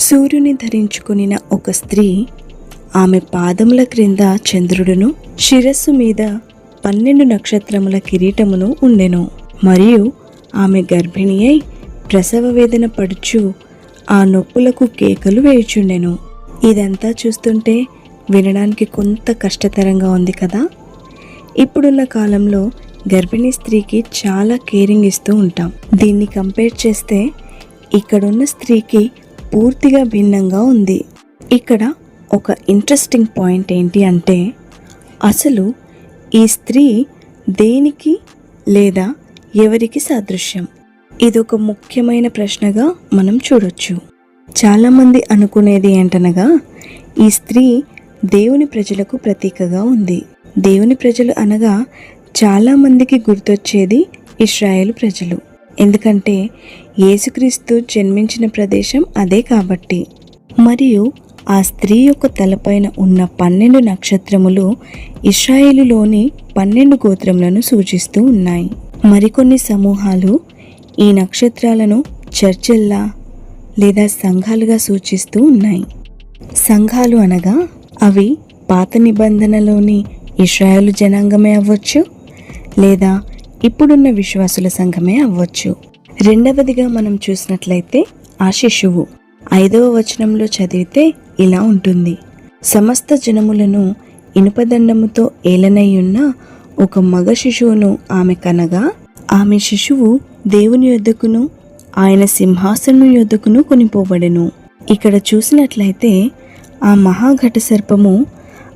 సూర్యుని ధరించుకునిన ఒక స్త్రీ ఆమె పాదముల క్రింద చంద్రుడును శిరస్సు మీద పన్నెండు నక్షత్రముల కిరీటమును ఉండెను. మరియు ఆమె గర్భిణి అయి ప్రసవ వేదన పడుచు ఆ నొప్పులకు కేకలు వేయుచుండెను. ఇదంతా చూస్తుంటే వినడానికి కొంత కష్టతరంగా ఉంది కదా? ఇప్పుడున్న కాలంలో గర్భిణీ స్త్రీకి చాలా కేరింగ్ ఇస్తూ ఉంటాం. దీన్ని కంపేర్ చేస్తే ఇక్కడున్న స్త్రీకి పూర్తిగా భిన్నంగా ఉంది. ఇక్కడ ఒక ఇంట్రెస్టింగ్ పాయింట్ ఏంటి అంటే అసలు ఈ స్త్రీ దేనికి లేదా ఎవరికి సాదృశ్యం? ఇదొక ముఖ్యమైన ప్రశ్నగా మనం చూడొచ్చు. చాలామంది అనుకునేది ఏంటనగా ఈ స్త్రీ దేవుని ప్రజలకు ప్రతీకగా ఉంది. దేవుని ప్రజలు అనగా చాలామందికి గుర్తొచ్చేది ఇస్రాయేల్ ప్రజలు. ఎందుకంటే యేసుక్రీస్తు జన్మించిన ప్రదేశం అదే కాబట్టి. మరియు ఆ స్త్రీ యొక్క తలపైన ఉన్న పన్నెండు నక్షత్రములు ఇస్రాయేలులోని పన్నెండు గోత్రములను సూచిస్తూ ఉన్నాయి. మరికొన్ని సమూహాలు ఈ నక్షత్రాలను చర్చిల్లా లేదా సంఘాలుగా సూచిస్తూ ఉన్నాయి. సంఘాలు అనగా అవి పాత నిబంధనలోని ఇస్రాయేలు జనాంగమే అవ్వచ్చు లేదా ఇప్పుడున్న విశ్వాసుల సంఘమే అవ్వచ్చు. రెండవదిగా మనం చూసినట్లయితే ఆ శిశువు ఐదవ వచనంలో చదివితే ఇలా ఉంటుంది. సమస్త జనములను ఇనుపదండముతో ఏలనయ్యున్న ఒక మగ శిశువును ఆమె కనగా ఆమె శిశువు దేవుని యొద్దకును ఆయన సింహాసనం యొద్దకును కొనిపోబడెను. ఇక్కడ చూసినట్లయితే ఆ మహాఘట సర్పము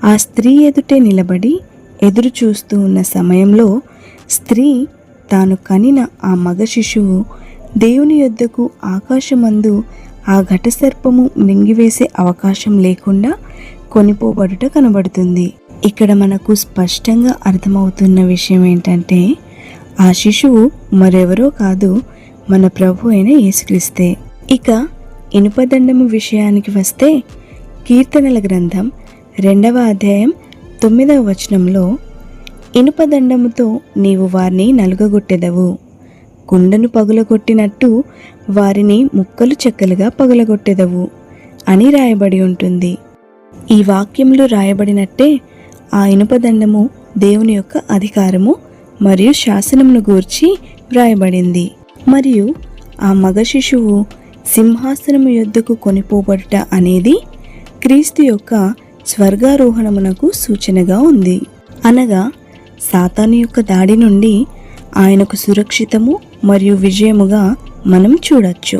ఆ స్త్రీ ఎదుటే నిలబడి ఎదురు చూస్తూ ఉన్న సమయంలో స్త్రీ తాను కనిన ఆ మగ శిశువు దేవుని యొద్దకు ఆకాశమందు ఆ ఘటసర్పము మింగివేసే అవకాశం లేకుండా కొనిపోబడుట కనబడుతుంది. ఇక్కడ మనకు స్పష్టంగా అర్థమవుతున్న విషయం ఏంటంటే ఆ శిశువు మరెవరో కాదు మన ప్రభు అయిన యేసుక్రీస్తే. ఇక ఇనుపదండము విషయానికి వస్తే కీర్తనల గ్రంథం రెండవ అధ్యాయం తొమ్మిదవ వచనంలో ఇనుపదండముతో నీవు వారిని నలుగగొట్టెదవు. కుండను పగులగొట్టినట్టు వారిని ముక్కలు చెక్కలుగా పగులగొట్టెదవు అని రాయబడి ఉంటుంది. ఈ వాక్యంలో రాయబడినట్టే ఆ ఇనుపదండము దేవుని యొక్క అధికారము మరియు శాసనమును గూర్చి వ్రాయబడింది. మరియు ఆ మగ శిశువు సింహాసనము యొద్దకు కొనిపోబడుట అనేది క్రీస్తు యొక్క స్వర్గారోహణమునకు సూచనగా ఉంది. అనగా సాతాను యొక్క దాడి నుండి ఆయనకు సురక్షితము మరియు విజయముగా మనం చూడొచ్చు.